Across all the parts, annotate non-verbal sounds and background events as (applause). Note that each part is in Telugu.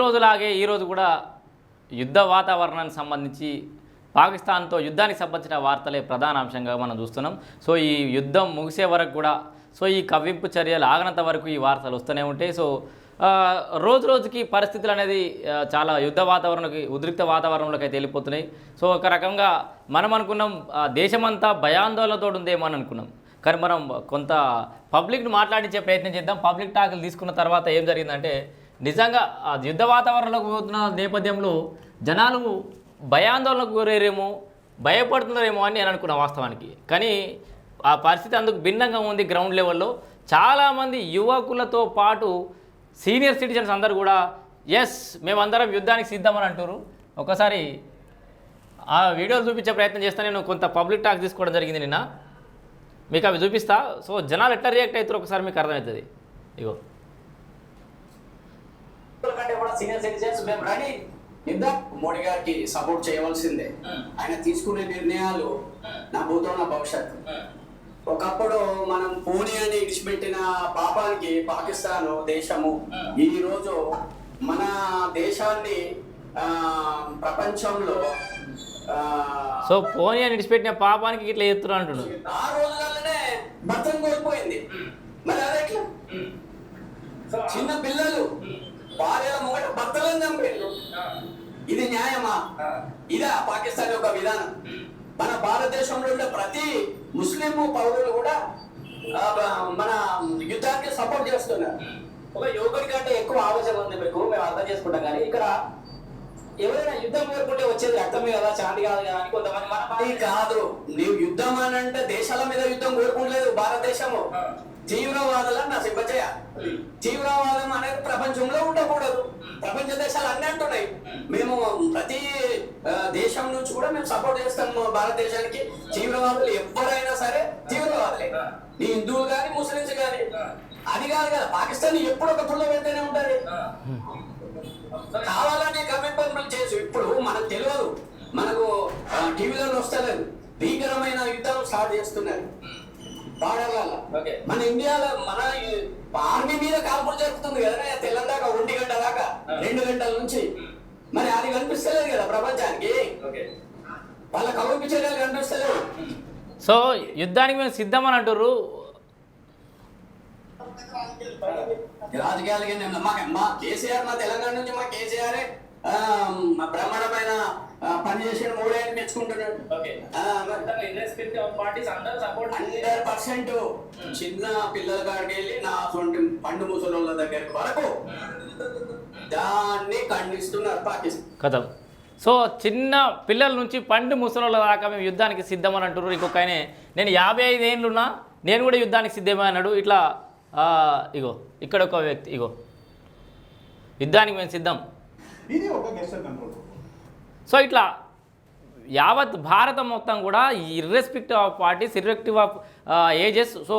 రోజులాగే ఈరోజు కూడా యుద్ధ వాతావరణానికి సంబంధించి పాకిస్తాన్తో యుద్ధానికి సంబంధించిన వార్తలే ప్రధాన అంశంగా మనం చూస్తున్నాం. సో ఈ యుద్ధం ముగిసే వరకు కూడా సో ఈ కవ్వింపు చర్యలు ఆగినంత వరకు ఈ వార్తలు వస్తూనే ఉంటాయి. సో రోజు రోజుకి పరిస్థితులు అనేది చాలా యుద్ధ వాతావరణకి ఉద్రిక్త వాతావరణంలోకి అయితే వెళ్ళిపోతున్నాయి. సో ఒక రకంగా మనం అనుకున్నాం ఆ, దేశమంతా భయాందోళనతో ఉందేమో అని అనుకున్నాం. కానీ మనం కొంత పబ్లిక్ను మాట్లాడించే ప్రయత్నం చేద్దాం. పబ్లిక్ టాకులు తీసుకున్న తర్వాత ఏం జరిగిందంటే నిజంగా ఆ యుద్ధ వాతావరణంలోకి పోతున్న నేపథ్యంలో జనాలు భయాందోళనకు గురేరేమో భయపడుతున్నారేమో అని నేను అనుకున్నా వాస్తవానికి. కానీ ఆ పరిస్థితి అందుకు భిన్నంగా ఉంది గ్రౌండ్ లెవెల్లో చాలామంది యువకులతో పాటు సీనియర్ సిటిజన్స్ అందరు కూడా ఎస్ మేమందరం యుద్ధానికి సిద్ధమని అంటారు ఒకసారి ఆ వీడియోలు చూపించే ప్రయత్నం చేస్తా నేను కొంత పబ్లిక్ టాక్ తీసుకోవడం జరిగింది నిన్న. మీకు అవి చూపిస్తా. సో జనాలు ఎట్లా రియాక్ట్ అవుతారు ఒకసారి మీకు అర్థమవుతుంది. ఇగో. సీనియర్ సిటిజన్స్ మేము రెడీ యుద్ధం మోడీ గారికి సపోర్ట్ చేయవలసిందే. ఆయన తీసుకునే నిర్ణయాలు నా భూతం నా భవిష్యత్తు. ఒకప్పుడు మనం పూణే అని ఇడిచిపెట్టిన పాపానికి పాకిస్తాన్ దేశము. ఈ రోజు మన దేశాన్ని ఆ, ప్రపంచంలో సో పోనీ అని విడిచిపెట్టిన పాపానికి ఇట్లా చెప్తున్నా అంటున్నాడు ఆ రోజులలోనే భర్తను కోల్పోయింది. మరి అదే చిన్న పిల్లలు భార్యల ముంగట ఇది న్యాయమా? ఇదా పాకిస్తాన్ యొక్క విధానం. మన భారతదేశంలో ఉండే ప్రతి ముస్లిం పౌరులు కూడా మన యుద్ధానికి సపోర్ట్ చేస్తున్నారు. ఒక యువకుడి కంటే ఎక్కువ ఆలోచన ఉంది మీకు మేము అర్థం చేసుకుంటాం కానీ ఇక్కడ ఎవరైనా యుద్ధం కోరుకుంటే వచ్చేది రక్తమే కదా శాంతి కాదు కదా అని కొంతమంది మన కాదు. నీవు యుద్ధం అని అంటే దేశాల మీద యుద్ధం కోరుకోలేదు భారతదేశము. తీవ్రవాదులను నా సింపచేయ తీవ్రవాదం అనేది ప్రపంచంలో ఉండకూడదు. ప్రపంచ దేశాలు అన్నీ అంటున్నాయి. మేము ప్రతి దేశం నుంచి కూడా మేము సపోర్ట్ చేస్తాం భారతదేశానికి. తీవ్రవాదులు ఎవరైనా సరే తీవ్రవాదులే. నీ హిందువులు కానీ ముస్లింస్ కానీ అది కాదు కదా పాకిస్తాన్ ఎప్పుడు ఒక తుళ్ళ వెంటనే ఉంటది కావాలని కమిట్మెంట్ చేసి ఇప్పుడు మనకు తెలియదు. మనకు టీవీలలో వస్తలేదు. భీకరమైన యుద్ధం స్టార్ట్ చేస్తున్నారు. బార్డర్లలో ఓకే. మన ఇండియాలో మన ఆర్మీ మీద కాల్పులు జరుగుతుంది కదా తెల్లం దాకా ఒంటి గంట దాకా రెండు గంటల నుంచి. మరి అది కనిపిస్తలేదు కదా ప్రపంచానికి. ఓకే. వాళ్ళ కవింపు చర్యలు కనిపిస్తలేదు సో యుద్ధానికి మేము సిద్ధమని అంటుర్రు. రాజకీయాలకి మా మా కేసీఆర్ మా తెలంగాణ నుంచి మా కేసీఆర్ బ్రహ్మాండమైన పని చేసిన మూడేళ్ళు మెచ్చుకుంటున్నాడు. హండ్రెడ్ పర్సెంట్ చిన్న పిల్లల కాడికి వెళ్ళి నా సొంటి పండు ముసలోళ్ళ దగ్గరికి వరకు దాన్ని ఖండిస్తున్నారు పాకిస్తాన్ కథ. సో చిన్న పిల్లల నుంచి పండు ముసలోళ్ళ దాకా మేము యుద్ధానికి సిద్ధమని అంటున్నారు. ఇంకొక ఆయన నేను యాభై ఐదు ఏళ్ళున్నా నేను కూడా యుద్ధానికి సిద్ధమే అన్నాడు. ఇట్లా ఇగో ఇక్కడ ఒక వ్యక్తి ఇగో. యుద్ధానికి మేము సిద్ధం. సో ఇట్లా యావత్ భారతం మొత్తం కూడా irrespective of parties irrespective of ages so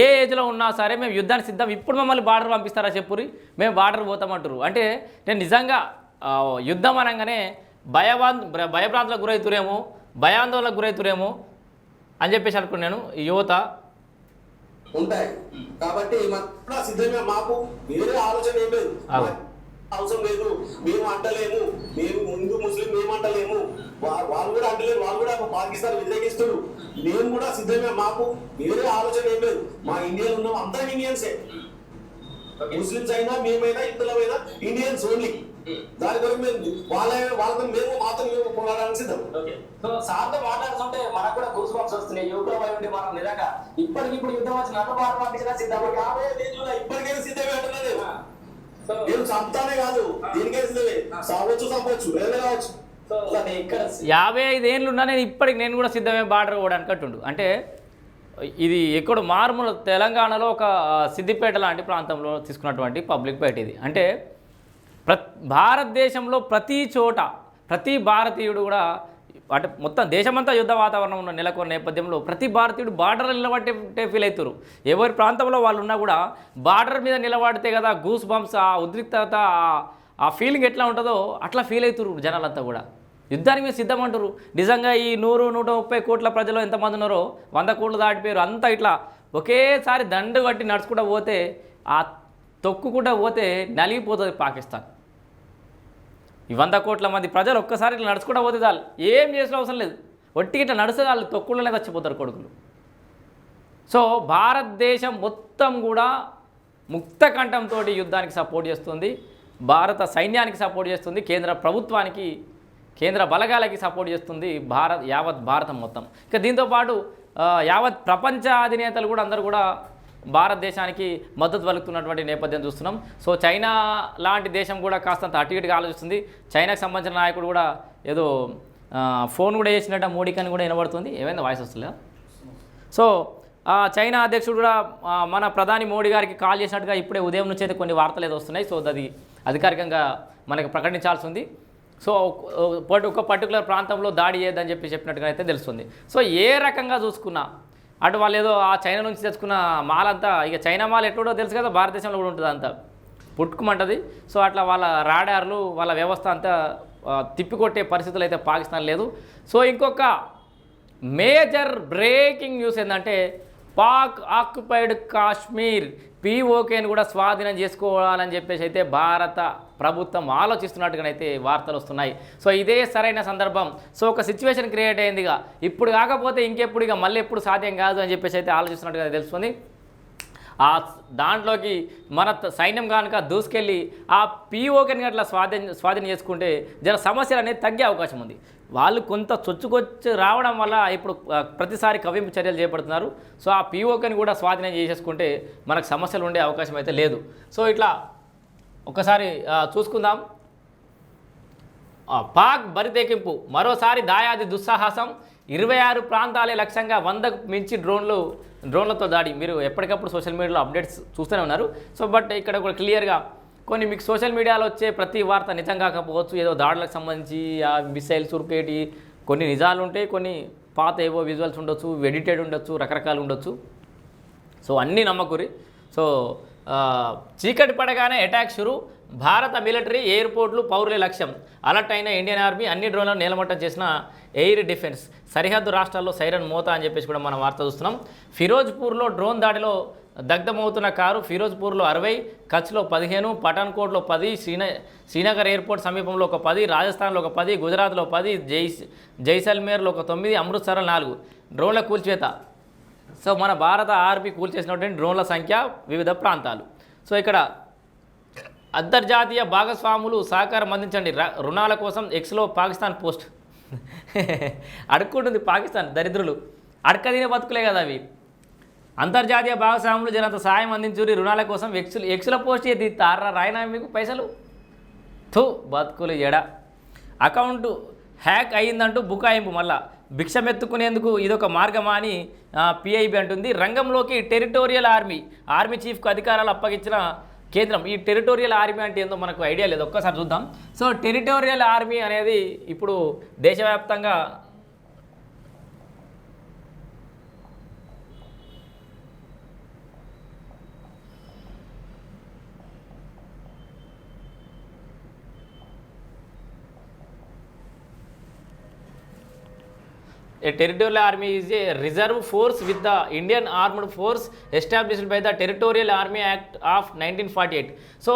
ఏ ఏజ్లో ఉన్నా సరే మేము యుద్ధానికి సిద్ధం. ఇప్పుడు మమ్మల్ని బార్డర్ పంపిస్తారా చెప్పురి మేము బార్డర్ పోతామంటారు అంటే నేను నిజంగా యుద్ధం అనగానే భయవాన్ భయభ్రాంతులకు గురవుతురేమో భయాందోళనకు గురవుతురేమో అని చెప్పేసి అనుకున్నాను యువత. ఉంటాయి. కాబట్టి మన సిద్ధంగా మాకు వేరే ఆలోచన ఏం లేదు. అవసరం లేదు. మేము అంటలేము. మేము ముందు ముస్లిం మేము అంటలేము. వాళ్ళు కూడా అంటలేరు. వాళ్ళు కూడా పాకిస్తాన్ వ్యతిరేకిస్తారు మేము కూడా సిద్ధంగా మాకు వేరే ఆలోచన ఏం లేదు. మా ఇండియన్ ఉన్నాం అందరం ఇండియన్సే ముస్లిమ్స్ అయినా మేమైనా హిందువులమైనా ఇండియన్స్ ఓన్లీ. దాని కొరకు మేము వాళ్ళ వాళ్ళతో మేము మాత్రం మేము పోరాడడానికి సిద్ధం. సో సార్తో మాట్లాడుతుంటే మనకు కూడా గూస్ బాక్స్ వస్తున్నాయి. యువకుల వై ఉండి మనం నిజంగా ఇప్పటికిప్పుడు యుద్ధం వచ్చి నన్ను బాగా పంపించినా సిద్ధం రాబోయే రోజుల్లో ఇప్పటికైనా సిద్ధమే అంటున్నది. సో నేను చంపుతానే కాదు. దీనికే సిద్ధమే. సావచ్చు చంపవచ్చు ఏదైనా కావచ్చు. సో అది ఇక్కడ యాభై ఐదు ఏళ్ళున్నా నేను ఇప్పటికి నేను కూడా సిద్ధమే బార్డర్ పోవడానికి అంటుండు. అంటే ఇది ఎక్కడ మారుమూల తెలంగాణలో ఒక సిద్దిపేట లాంటి ప్రాంతంలో తీసుకున్నటువంటి పబ్లిక్ బయట ఇది. అంటే ప్ర భారతదేశంలో ప్రతి చోట ప్రతి భారతీయుడు కూడా అంటే మొత్తం దేశమంతా యుద్ధ వాతావరణం ఉన్న నెలకొన్న నేపథ్యంలో ప్రతి భారతీయుడు బార్డర్ నిలబట్టే ఫీల్ అవుతారు. ఎవరి ప్రాంతంలో వాళ్ళు ఉన్నా కూడా బార్డర్ మీద నిలబడితే కదా గూస్ బంప్స్ ఆ ఉద్రిక్తత ఆ- ఫీలింగ్ ఎట్లా ఉంటుందో అట్లా ఫీల్ అవుతారు జనాలంతా కూడా. యుద్ధానికి మేము సిద్ధమంటారు నిజంగా ఈ నూరు నూట ముప్పై కోట్ల ప్రజలు ఎంతమంది ఉన్నారో వంద కోట్లు దాటిపోయారు. అంతా ఇట్లా ఒకేసారి దండు కట్టి నడుచుకుంటూ పోతే ఆ తొక్కుకుండా పోతే నలిగిపోతుంది పాకిస్తాన్. ఈ వంద కోట్ల మంది ప్రజలు ఒక్కసారి ఇట్లా నడుచుకుంటూ పోతే చాలు. ఏం చేసిన అవసరం లేదు. ఒట్టికి ఇట్లా నడిస్తే వాళ్ళు తొక్కుళ్ళనే చచ్చిపోతారు కొడుకులు. సో భారతదేశం మొత్తం కూడా ముక్త కంఠంతో యుద్ధానికి సపోర్ట్ చేస్తుంది. భారత సైన్యానికి సపోర్ట్ చేస్తుంది. కేంద్ర ప్రభుత్వానికి కేంద్ర బలగాలకి సపోర్ట్ చేస్తుంది భారత్ యావత్ భారతం మొత్తం. ఇక దీంతోపాటు యావత్ ప్రపంచ అధినేతలు కూడా అందరూ కూడా భారతదేశానికి మద్దతు పలుకుతున్నటువంటి నేపథ్యం చూస్తున్నాం. సో చైనా లాంటి దేశం కూడా కాస్తంత అటు ఇటుగా ఆలోచిస్తుంది. చైనాకు సంబంధించిన నాయకుడు కూడా ఏదో ఫోన్ కూడా చేసినట్టు మోడీకి అని కూడా వినబడుతుంది. ఏమైంది వాయిస్ వస్తుందా సో చైనా అధ్యక్షుడు కూడా మన ప్రధాని మోడీ గారికి కాల్ చేసినట్టుగా ఇప్పుడే ఉదయం నుంచి అయితే కొన్ని వార్తలు ఏదో వస్తున్నాయి. సో అది అధికారికంగా మనకు ప్రకటించాల్సి ఉంది. సో ఒక- ఒక పర్టికులర్ ప్రాంతంలో దాడి చేయదని చెప్పి చెప్పినట్టుగా అయితే తెలుస్తుంది. సో ఏ రకంగా చూసుకున్నా అటు వాళ్ళు ఏదో ఆ చైనా నుంచి తెచ్చుకున్న మాల్ అంతా ఇక చైనా మాల్ ఎట్లుంటో తెలుసు కదా భారతదేశంలో కూడా ఉంటుంది అంతా. పుట్టుకుమంటది. సో అట్లా వాళ్ళ రాడార్లు వాళ్ళ వ్యవస్థ అంతా తిప్పికొట్టే పరిస్థితులు అయితే పాకిస్తాన్ లేదు. సో ఇంకొక మేజర్ బ్రేకింగ్ న్యూస్ ఏంటంటే పాక్ ఆక్యుపైడ్ కాశ్మీర్ పీఓకేని కూడా స్వాధీనం చేసుకోవాలని చెప్పేసి అయితే భారత ప్రభుత్వం ఆలోచిస్తున్నట్టుగానైతే వార్తలు వస్తున్నాయి. సో ఇదే సరైన సందర్భం. సో ఒక సిచ్యువేషన్ క్రియేట్ అయిందిగా. ఇప్పుడు కాకపోతే ఇంకెప్పుడు ఇక మళ్ళీ ఎప్పుడు సాధ్యం కాదు అని చెప్పేసి అయితే ఆలోచిస్తున్నట్టుగా తెలుస్తుంది. ఆ దాంట్లోకి మన త- సైన్యం కనుక దూసుకెళ్ళి ఆ పీఓకెని అట్లా స్వాధీనం స్వాధీనం చేసుకుంటే జర సమస్యలు అనేది తగ్గే అవకాశం ఉంది. వాళ్ళు కొంత చొచ్చుకొచ్చి రావడం వల్ల ఇప్పుడు ప్రతిసారి కవింపు చర్యలు చేపడుతున్నారు. సో ఆ పీఓకని కూడా స్వాధీనం చేసేసుకుంటే మనకు సమస్యలు ఉండే అవకాశం అయితే లేదు. సో ఇట్లా ఒకసారి చూసుకుందాం. ఆ, పాక్ బరితెకింపు మరోసారి దాయాది దుస్సాహసం. ఇరవై ఆరు ప్రాంతాలే లక్ష్యంగా వందకు మించి డ్రోన్లు డ్రోన్లతో దాడి. మీరు ఎప్పటికప్పుడు సోషల్ మీడియాలో అప్డేట్స్ చూస్తూనే ఉన్నారు. సో బట్ ఇక్కడ కూడా క్లియర్గా కొన్ని మీకు సోషల్ మీడియాలో వచ్చే ప్రతి వార్త నిజం కాకపోవచ్చు ఏదో దాడులకు సంబంధించి ఆ మిసైల్స్ ఉరికేటి కొన్ని నిజాలు ఉంటాయి కొన్ని పాత ఏవో విజువల్స్ ఉండొచ్చు ఎడిటెడ్ ఉండొచ్చు రకరకాలు ఉండొచ్చు. సో అన్నీ నమ్మకూరి. సో చీకటి పడగానే అటాక్ షురు. భారత మిలిటరీ ఎయిర్పోర్ట్లు పౌరుల లక్ష్యం. అలర్ట్ అయిన ఇండియన్ ఆర్మీ అన్ని డ్రోన్లను నేలమట్టం చేసిన ఎయిర్ డిఫెన్స్. సరిహద్దు రాష్ట్రాల్లో సైరన్ మోత అని చెప్పేసి కూడా మనం వార్త చూస్తున్నాం. ఫిరోజ్పూర్లో డ్రోన్ దాడిలో దగ్ధమవుతున్న కారు ఫిరోజ్పూర్లో అరవై కచ్లో పదిహేను పఠాన్కోట్లో పది శ్రీన శ్రీనగర్ ఎయిర్పోర్ట్ సమీపంలో ఒక పది రాజస్థాన్లో ఒక పది గుజరాత్లో పది జైస్ జైసల్మేర్లో ఒక తొమ్మిది అమృత్సర్లో నాలుగు. డ్రోన్ల కూల్చివేత. సో మన భారత ఆర్మీ కూల్చేసినటువంటి డ్రోన్ల సంఖ్య వివిధ ప్రాంతాలు. సో ఇక్కడ అంతర్జాతీయ భాగస్వాములు సహకారం అందించండి. ర- రుణాల కోసం ఎక్స్లో పాకిస్తాన్ పోస్ట్. (laughs) అడుక్కుంటుంది పాకిస్తాన్ దరిద్రులు. అడకదిన బతుకులే కదా అవి. అంతర్జాతీయ భాగస్వాములు జనంత సాయం అందించురి రుణాల కోసం ఎక్సులు ఎక్సుల పోస్ట్ చేసి తారా రాయనా మీకు పైసలు? థూ బతుకులు ఎడ. అకౌంట్ హ్యాక్ అయ్యిందంటూ బుకాయింపు మళ్ళా. భిక్షమెత్తుకునేందుకు ఇదొక మార్గమా అని పిఐబి అంటుంది. రంగంలోకి టెరిటోరియల్ ఆర్మీ ఆర్మీ చీఫ్కు అధికారాలు అప్పగించిన కేంద్రం. ఈ టెరిటోరియల్ ఆర్మీ అంటే ఏందో మనకు ఐడియా లేదు. ఒక్కసారి చూద్దాం. సో టెరిటోరియల్ ఆర్మీ అనేది ఇప్పుడు దేశవ్యాప్తంగా A territorial army is a reserve force with the Indian Armed Force established by the Territorial Army Act of 1948. So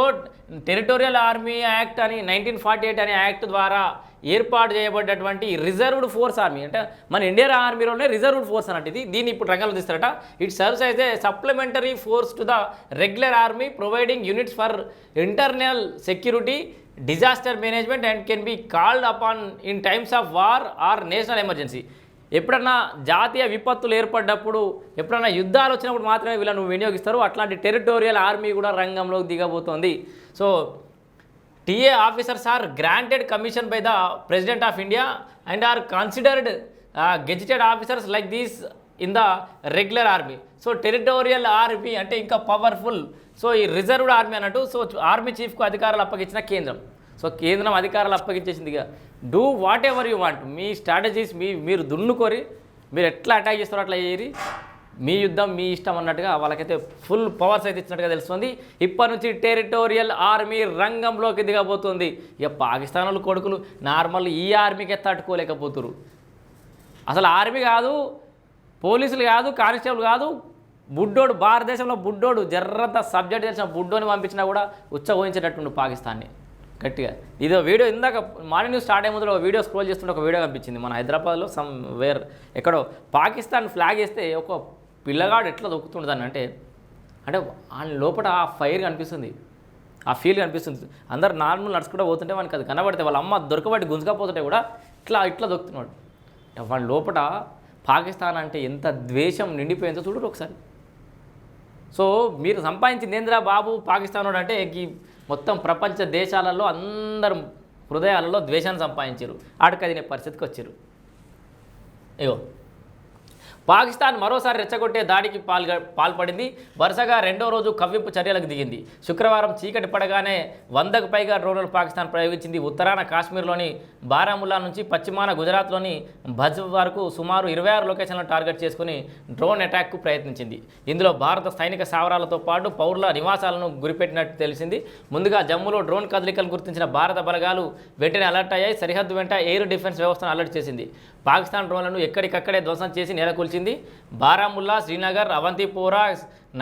territorial army act అని నైన్టీన్ ఫార్టీ ఎయిట్ అనే యాక్ట్ ద్వారా ఏర్పాటు చేయబడ్డటువంటి రిజర్వ్డ్ ఫోర్స్ ఆర్మీ అంటే మన ఇండియన్ ఆర్మీలోనే రిజర్వ్డ్ ఫోర్స్ అన్నట్టు ఇది. దీన్ని ఇప్పుడు రంగంలో తీస్తారట ఇట్ సర్వ్స్ అయితే supplementary force to the regular army providing units for internal security disaster management and can be called upon in times of war or national emergency ఎప్పుడన్నా జాతీయ విపత్తులు ఏర్పడ్డప్పుడు ఎప్పుడన్నా యుద్ధాలు వచ్చినప్పుడు మాత్రమే వీళ్ళను వినియోగిస్తారు. అట్లాంటి టెరిటోరియల్ ఆర్మీ కూడా రంగంలోకి దిగబోతోంది. So TA officers are granted commission by the president of India and are considered gazetted officers like these in the regular army. So territorial army అంటే ఇంకా పవర్ఫుల్. సో ఈ రిజర్వ్డ్ ఆర్మీ అన్నట్టు సో ఆర్మీ చీఫ్కు అధికారాలు అప్పగించిన కేంద్రం. సో కేంద్రం అధికారాలు అప్పగించేసిందిగా. Do whatever you want మీ స్ట్రాటజీస్ మీ మీరు దున్నుకొని మీరు ఎట్లా అటాక్ చేస్తారో అట్లా చేయరి మీ యుద్ధం మీ ఇష్టం అన్నట్టుగా వాళ్ళకైతే ఫుల్ పవర్స్ అయితే ఇచ్చినట్టుగా తెలుస్తుంది. ఇప్పటి నుంచి టెరిటోరియల్ ఆర్మీ రంగంలోకి దిగబోతుంది. ఇక పాకిస్తాన్ కొడుకులు నార్మల్ ఈ ఆర్మీకే తట్టుకోలేకపోతురు అసలు ఆర్మీ కాదు పోలీసులు కాదు కానిస్టేబుల్ కాదు బుడ్డోడు భారతదేశంలో బుడ్డోడు జర్రంత సబ్జెక్ట్ తెలిసిన బుడ్డోని పంపించినా కూడా ఉచ్చగోహించేటట్టుండు పాకిస్తాన్ని. గట్టిగా. ఇదో వీడియో ఇందాక మార్నింగ్ న్యూస్ స్టార్ట్ అయ్యే ముందు ఒక వీడియో స్క్రోల్ చేస్తుంటే ఒక వీడియో కనిపించింది. మన హైదరాబాద్లో సమ్ వేర్ ఎక్కడో పాకిస్తాన్ ఫ్లాగ్ వేస్తే ఒక పిల్లగాడు ఎట్లా దొక్కుతుండే దాన్ని అంటే అంటే ఆయన లోపల ఆ ఫైర్ కనిపిస్తుంది. ఆ ఫీల్ కనిపిస్తుంది. అందరు నార్మల్ నడుచుకుంటూ పోతుంటే మనకి అది కనబడితే వాళ్ళ అమ్మ దొరకబట్టి గుంజుకపోతుంటే కూడా ఇట్లా ఇట్లా దొక్కుతున్నాడు. వాళ్ళ లోపల పాకిస్తాన్ అంటే ఎంత ద్వేషం నిండిపోయిందో చూడరు ఒకసారి. సో మీరు సంపాదించింది ఏంద్రా బాబు? పాకిస్తాన్ అంటే ఈ మొత్తం ప్రపంచ దేశాలలో అందరు హృదయాలలో ద్వేషాన్ని సంపాదించారు. ఆడికి పరిస్థితికి వచ్చారు. ఇగో. పాకిస్తాన్ మరోసారి రెచ్చగొట్టే దాడికి పాల్గ పాల్పడింది. వరుసగా రెండో రోజు కవ్వింపు చర్యలకు దిగింది. శుక్రవారం చీకటి పడగానే వందకు పైగా డ్రోన్లు పాకిస్తాన్ ప్రయోగించింది. ఉత్తరాన కాశ్మీర్లోని బారాముల్లా నుంచి పశ్చిమాన గుజరాత్లోని భజ్ వరకు సుమారు ఇరవై ఆరు లొకేషన్లను టార్గెట్ చేసుకుని డ్రోన్ అటాక్కు ప్రయత్నించింది. ఇందులో భారత సైనిక స్థావరాలతో పాటు పౌరుల నివాసాలను గురిపెట్టినట్టు తెలిసింది. ముందుగా జమ్మూలో డ్రోన్ కదలికలు గుర్తించిన భారత బలగాలు వెంటనే అలర్ట్ అయ్యాయి. సరిహద్దు వెంట ఎయిర్ డిఫెన్స్ వ్యవస్థను అలర్ట్ చేసింది. పాకిస్తాన్ డ్రోన్లను ఎక్కడికక్కడే ధ్వంసం చేసి నెలకొల్చింది. బారాముల్లా శ్రీనగర్ అవంతిపోరా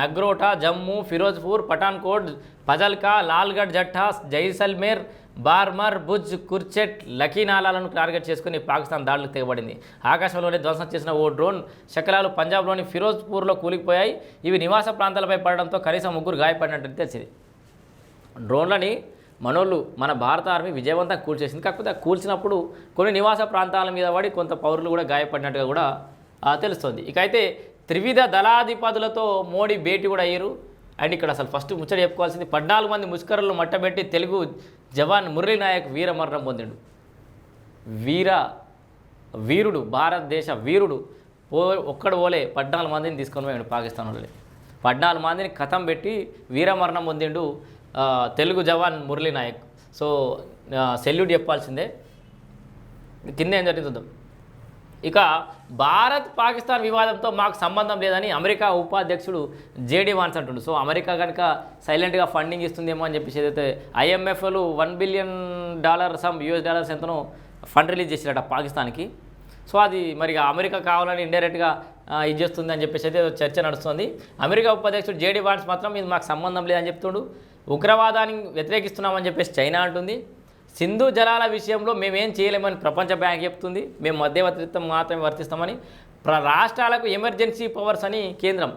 నగ్రోటా జమ్మూ ఫిరోజ్పూర్ పఠాన్కోట్ పజల్కా లాల్గఢ్ జట్టా జైసల్మేర్ బార్మర్ భుజ్ కుర్చెట్ లకీనాలాలను టార్గెట్ చేసుకుని పాకిస్తాన్ దాడులకు తెగబడింది. ఆకాశంలోనే ధ్వంసం చేసిన ఓ డ్రోన్ శకలాలు పంజాబ్లోని ఫిరోజ్పూర్లో కూలిపోయాయి. ఇవి నివాస ప్రాంతాలపై పడడంతో కనీసం ముగ్గురు గాయపడినట్టు తెలిసింది. డ్రోన్లని మనోళ్ళు మన భారత ఆర్మీ విజయవంతం కూల్చేసింది. కాకపోతే కూల్చినప్పుడు కొన్ని నివాస ప్రాంతాల మీద పడి కొంత పౌరులు కూడా గాయపడినట్టుగా కూడా తెలుస్తుంది. ఇక అయితే త్రివిధ దళాధిపతులతో మోడీ భేటీ కూడా అయ్యారు. అండ్ ఇక్కడ అసలు ఫస్ట్ ముచ్చట చెప్పుకోవాల్సింది పద్నాలుగు మంది ముష్కరులను మట్టబెట్టి తెలుగు జవాన్ మురళీ నాయక్ వీరమరణం పొందిండు. వీర వీరుడు భారతదేశ వీరుడు పో ఒక్కడు పోలే పద్నాలుగు మందిని తీసుకొని పోయాడు పాకిస్తాన్ వాళ్ళే. పద్నాలుగు మందిని కథం పెట్టి వీరమరణం పొందిండు. తెలుగు జవాన్ మురళీ నాయక్. సో సెల్యూట్ చెప్పాల్సిందే. కింద ఏం జరుగుతుందో ఇక భారత్ పాకిస్తాన్ వివాదంతో మాకు సంబంధం లేదని అమెరికా ఉపాధ్యక్షుడు జేడీ వాన్స్ అంటుండు. సో అమెరికా కనుక సైలెంట్గా ఫండింగ్ ఇస్తుందేమో అని చెప్పేసి ఏదైతే ఐఎంఎఫ్లు one billion dollar some US dollars ఎంతనో ఫండ్ రిలీజ్ చేసిరట పాకిస్తాన్కి. సో అది మరి అమెరికా కావాలని ఇండైరెక్ట్గా ఇది చేస్తుంది అని చెప్పేసి అయితే చర్చ నడుస్తుంది. అమెరికా ఉపాధ్యక్షుడు జేడీ వాన్స్ మాత్రం ఇది మాకు సంబంధం లేదని చెప్తుండు. ఉగ్రవాదాన్ని వ్యతిరేకిస్తున్నామని చెప్పేసి చైనా అంటుంది. సింధు జలాల విషయంలో మేమేం చేయలేమని ప్రపంచ బ్యాంక్ చెప్తుంది. మేము మధ్యవర్తిత్వం మాత్రమే వర్తిస్తామని ప్ర రాష్ట్రాలకు ఎమర్జెన్సీ పవర్స్ అని కేంద్రం.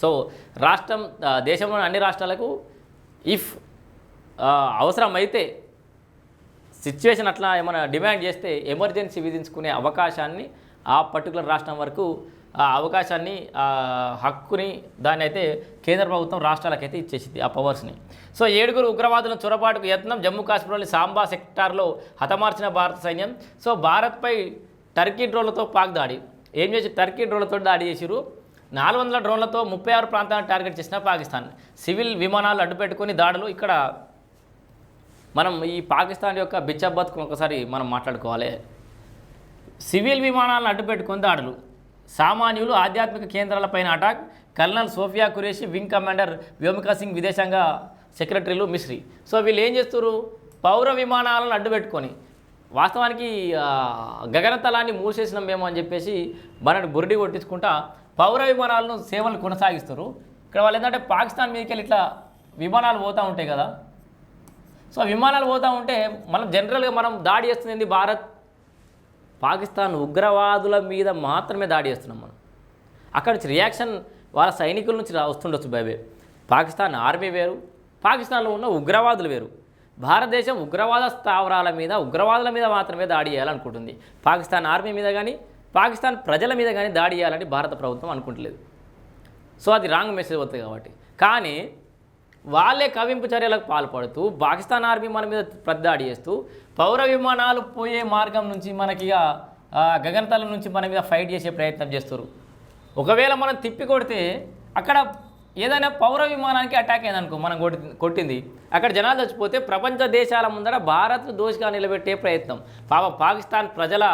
సో రాష్ట్రం దేశంలోని అన్ని రాష్ట్రాలకు ఇఫ్ అవసరమైతే సిచ్యువేషన్ అట్లా ఏమైనా డిమాండ్ చేస్తే ఎమర్జెన్సీ విధించుకునే అవకాశాన్ని ఆ పర్టికులర్ రాష్ట్రం వరకు ఆ అవకాశాన్ని ఆ హక్కుని దాన్ని అయితే కేంద్ర ప్రభుత్వం రాష్ట్రాలకైతే ఇచ్చేసింది ఆ పవర్స్ని. సో ఏడుగురు ఉగ్రవాదుల చొరబాటుకు యత్నం జమ్మూ కాశ్మీర్లోని సాంబా సెక్టార్లో హతమార్చిన భారత సైన్యం. సో భారత్పై టర్కీ డ్రోన్లతో పాక్ దాడి. ఏం చేసి టర్కీ డ్రోన్లతో దాడి చేసిరు నాలుగు వందల డ్రోన్లతో ముప్పై ఆరు ప్రాంతాలను టార్గెట్ చేసిన పాకిస్తాన్. సివిల్ విమానాలు అడ్డుపెట్టుకుని దాడులు ఇక్కడ మనం ఈ పాకిస్తాన్ యొక్క బిచ్చబత్కు ఒకసారి మనం మాట్లాడుకోవాలి. సివిల్ విమానాలను అడ్డుపెట్టుకుని దాడులు. సామాన్యులు ఆధ్యాత్మిక కేంద్రాలపైన attack. Colonel Sofiya Qureshi wing commander Vyomika Singh విదేశాంగ సెక్రటరీలు మిశ్రీ. సో వీళ్ళు ఏం చేస్తారు పౌర విమానాలను అడ్డుపెట్టుకొని. వాస్తవానికి గగనతలాన్ని మూసేసినాం మేము అని చెప్పేసి మనని బురిడి కొట్టించుకుంటా పౌర విమానాలను సేవలు కొనసాగిస్తారు ఇక్కడ వాళ్ళు ఏంటంటే పాకిస్తాన్ మీదకి వెళ్ళి ఇట్లా విమానాలు పోతూ ఉంటాయి కదా. సో విమానాలు పోతూ ఉంటే మనం జనరల్గా మనం దాడి చేస్తుంది భారత్ పాకిస్తాన్ ఉగ్రవాదుల మీద మాత్రమే దాడి చేస్తున్నాం మనం. అక్కడ నుంచి రియాక్షన్ వాళ్ళ సైనికుల నుంచి వస్తుండొచ్చు బైబే. పాకిస్తాన్ ఆర్మీ వేరు పాకిస్తాన్లో ఉన్న ఉగ్రవాదులు వేరు. భారతదేశం ఉగ్రవాద స్థావరాల మీద ఉగ్రవాదుల మీద మాత్రమే దాడి చేయాలనుకుంటుంది. పాకిస్తాన్ ఆర్మీ మీద కానీ పాకిస్తాన్ ప్రజల మీద కానీ దాడి చేయాలని భారత ప్రభుత్వం అనుకుంటలేదు. సో అది రాంగ్ మెసేజ్ అవుతుంది కాబట్టి. కానీ వాళ్ళే కవింపు చర్యలకు పాల్పడుతూ పాకిస్తాన్ ఆర్మీ మన మీద ప్రద్దాడి చేస్తూ పౌర విమానాలు పోయే మార్గం నుంచి మనకి గగనతల నుంచి మన మీద ఫైట్ చేసే ప్రయత్నం చేస్తారు ఒకవేళ మనం తిప్పి కొడితే అక్కడ ఏదైనా పౌర విమానానికి అటాక్ అయిందనుకో మనం కొట్టి కొట్టింది. అక్కడ జనాలు చచ్చిపోతే ప్రపంచ దేశాల ముందర భారత్ దోషిగా నిలబెట్టే ప్రయత్నం. పాప పాకిస్తాన్ ప్రజల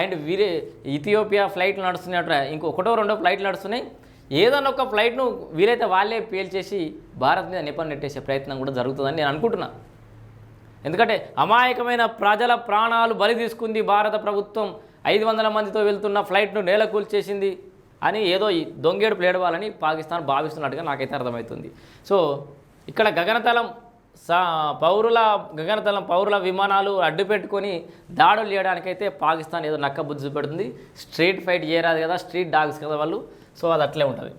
అండ్ వీరే ఇథియోపియా ఫ్లైట్లు నడుస్తున్నట్టు ఇంకొకటో రెండో ఫ్లైట్లు నడుస్తున్నాయి. ఏదన్నా ఒక ఫ్లైట్ను వీలైతే వాళ్ళే పేల్చేసి భారత్ మీద నిపం నెట్టేసే ప్రయత్నం కూడా జరుగుతుందని నేను అనుకుంటున్నా. ఎందుకంటే అమాయకమైన ప్రజల ప్రాణాలు బలి తీసుకుంది భారత ప్రభుత్వం. ఐదు వందల మందితో వెళ్తున్న ఫ్లైట్ను నేల కూల్చేసింది అని ఏదో ఈ దొంగేడు ప్లేడవాలని పాకిస్తాన్ భావిస్తున్నట్టుగా నాకైతే అర్థమవుతుంది. సో ఇక్కడ గగనతలం సా పౌరుల గగనతలం పౌరుల విమానాలు అడ్డు పెట్టుకొని దాడులు చేయడానికైతే పాకిస్తాన్ ఏదో నక్క బుద్ధి పెడుతుంది స్ట్రీట్ ఫైట్ చేయరాదు కదా స్ట్రీట్ డాగ్స్ కదా వాళ్ళు. సో అది అట్లే ఉంటుంది.